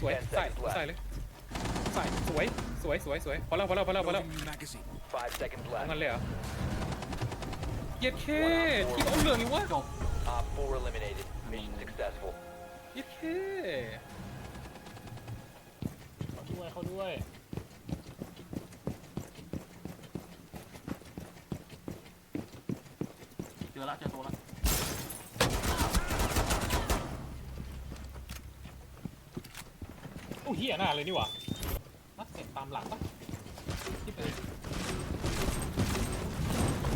สวย Ten ใส่ seconds ใส่ left. เลยใส่สวยสวยสวยสวยพอแล้วพอแล้วพอแล้วพอแล้ว Loading new magazine. Five seconds เอางั้น left. เลยเหรอเย็ดเคที่เอาเหลืองนี่วะจบ Op 4 eliminated. Mission successful. เย็ดเคเขาด้วยเขาด้วยเจอละเจอตัวละ โอ้เหี้ยหน้าเลยนี่หว่านักเสร็จตามหลังปะที่เป็น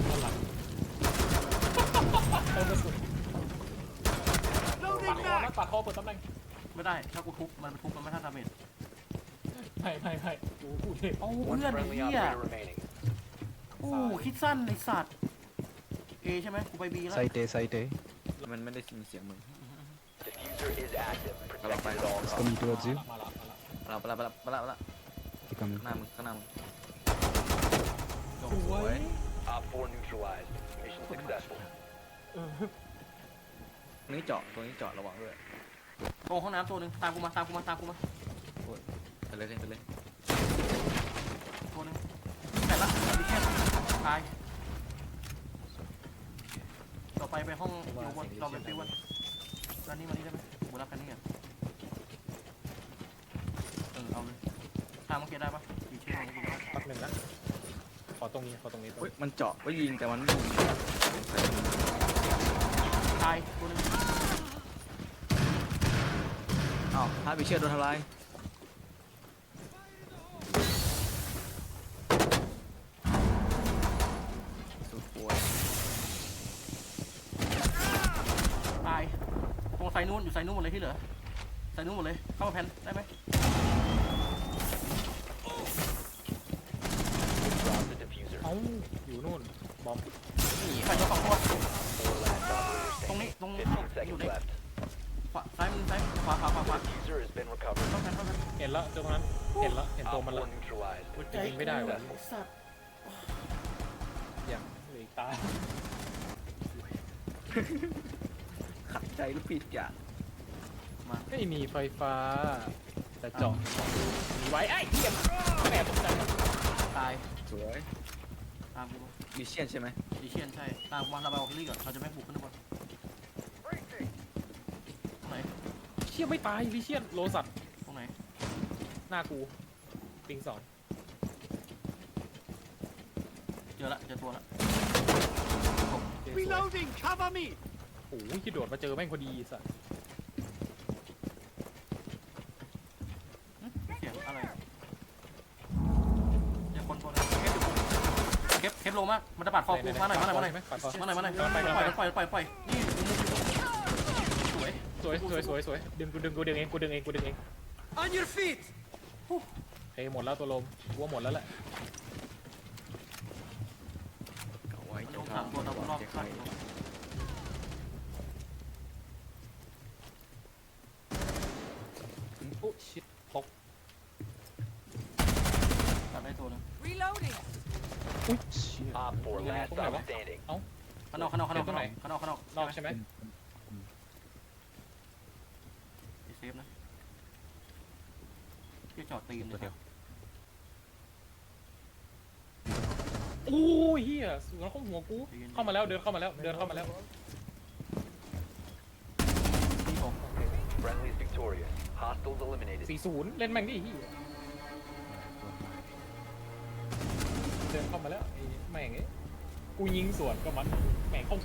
ด้านหลังเออมาสุดปัดคอนะปัดคอเปิดตำแหน่งไม่ได้ ถ้ากูทุบมันทุบมันไม่ท่าดาเมจไม่ไม่ไม่กูพูดเองโอ้ One เพื่อนไอ้ friendly เหี้ย operator remaining. โอ้คิดสั้นไอ้สัตว์เอใช่ไหมกูไปบีแล้วไซเตไซเตมันไม่ได้ยินเสียงมึง Diffuser is active. Kalau Protected at pak- all It's costs. coming towards you มาละมาละเราไปละไปละไปละไปละ He coming ข้างหน้ามึงข้างหน้ามึงจบสวย Op 4 neutralized. Mission successful. เออตรงนี้เจาะตรงนี้เจาะระวังด้วยตรงห้องน้ำตัวหนึ่งตามกูมาตามกูมาตามกูมาไปเลยไปเลยตัวหนึ่งแต่ละดิเช่นตายต่อไปไปห้องอยู่บนเราไปฟิวกันด้านนี้มานี่ได้ไหมกูรับกันนี่อะเออเอาเลยทางเมื่อกี้ได้ปะดิเช่นของกูได้แป๊บหนึ่งนะ ขอตรงนี้ ขอตรงนี้ตรงเฮ้ยนี้มันเจาะไว้ยิงแต่มันไม่ยิงตายตัวหนึงอ้าวฮาร์ดบิเชียร์โดนทำลายสุดป่วยตายตรงไซนู้นอยู่ไซนู้นหมดเลยที่เหลือไซนู้นหมดเลยเข้ามาแพนได้ไหม Drop the diffuser. เอ้าอยู่นู่น บอมใส่ตัวสองตัวตรงนี้ตรงอยู่ในขวาซ้ายมือซ้ายขวาขวาขวาขวา User has been recovered. เข้าแพนเข้าแพนเห็นแล้วตรงนั้น เห็นแล้วเห็นตัว Op มันแล้ว4 neutralized. จะยิงไม่ได้วะสัตว์อย่างเหลืออีกตาขัดใจลูกปีกอย่างไม่มีไฟฟ้า แต่เจาะมีไว้ไอ้เหี้ยแม่ตกใจตายสวย ตามกูบิเชียนใช่ไหมดิเชียนใช่ ตามกูมาเราไปออกที่นี่ก่อน เราจะไม่บุกขึ้นก่อนตรงไหน เชี่ยไม่ตายลิเชียนโลสัตว์ตรงไหน หน้ากูปิงสองเจอละ เจอตัวละ เจสวย Reloading. Cover me. โอ้ยที่โดดมาเจอแม่งพอดีสัตว์ เสียงอะไรอย่าคนตัวนึง เก็บเก็บโลมาก มันจะปาดคอกูมาหน่อยมาหน่อยมาหน่อยไหมปัดคอมาหน่อยมาหน่อยกำลังไปกำลังปไปล่อยปล่อยปล่อยปล่อยนี่สวยสวยสวยสวยสวยดึงกูดึงกูดึงเองกูดึงเองกูดึงเอง On your feet. เฮ้ยหมดแล้วตัวลมกูว่าหมดแล้วแหละเก่าไว้ลงสามตัวเรารอบเจ๊ข้าไข่ง โอ้ชิดตก ตัดได้ตัวนึง Reloading. อุ้ยเชี่ย Op 4 last Tunggu, stop apa? standing. ข้างนอกข้างนอกข้างนอกข้างนอกข้างนอกข้างนอกนอกใช่ไหมเซฟนะที่จอดตีนเลยโอ้ยเฮียสูงแล้วเข้าหัวกู เข้ามาแล้ว เดินเข้ามาแล้ว เดินเข้ามาแล้ว นี่ผม Friendly's victorious. Hostiles eliminated. สี่ศูนย์เล่นแม่งดิเฮียเดินเข้ามาแล้วไอ้ แม่งเอ้ยกูยิงสวนก็มันแม่งเข้า